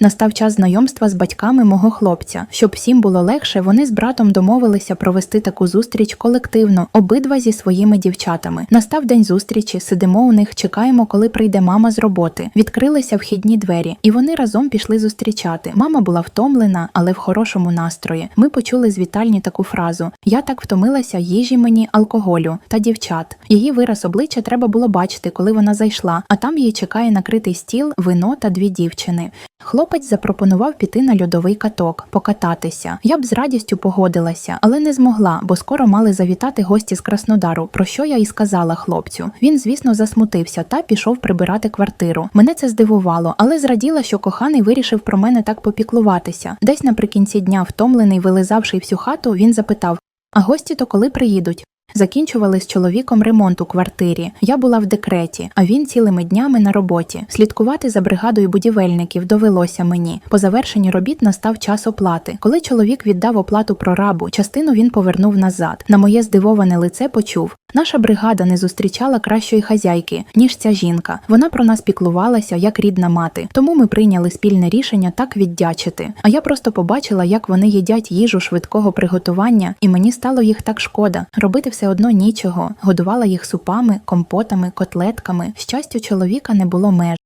Настав час знайомства з батьками мого хлопця. Щоб всім було легше, вони з братом домовилися провести таку зустріч колективно, обидва зі своїми дівчатами. Настав день зустрічі, сидимо у них, чекаємо, коли прийде мама з роботи. Відкрилися вхідні двері, і вони разом пішли зустрічати. Мама була втомлена, але в хорошому настрої. Ми почули з вітальні таку фразу: Я так втомилася їжі мені, алкоголю та дівчат. Її вираз обличчя треба було бачити, коли вона зайшла, а там її чекає накритий стіл, вино та дві дівчини. Хлопець запропонував піти на льодовий каток, покататися. Я б з радістю погодилася, але не змогла, бо скоро мали завітати гості з Краснодару, про що я і сказала хлопцю. Він, звісно, засмутився та пішов прибирати квартиру. Мене це здивувало, але зраділа, що коханий вирішив про мене так попіклуватися. Десь наприкінці дня, втомлений, вилизавши всю хату, він запитав: А гості то коли приїдуть? Закінчували з чоловіком ремонт у квартирі. Я була в декреті, а він цілими днями на роботі. Слідкувати за бригадою будівельників довелося мені. По завершенні робіт настав час оплати. Коли чоловік віддав оплату прорабу, частину він повернув назад. На моє здивоване лице почув: наша бригада не зустрічала кращої хазяйки, ніж ця жінка. Вона про нас піклувалася як рідна мати. Тому ми прийняли спільне рішення так віддячити. А я просто побачила, як вони їдять їжу швидкого приготування, і мені стало їх так шкода. Робити все одно нічого. Годувала їх супами, компотами, котлетками. Щастю, чоловіка не було меж.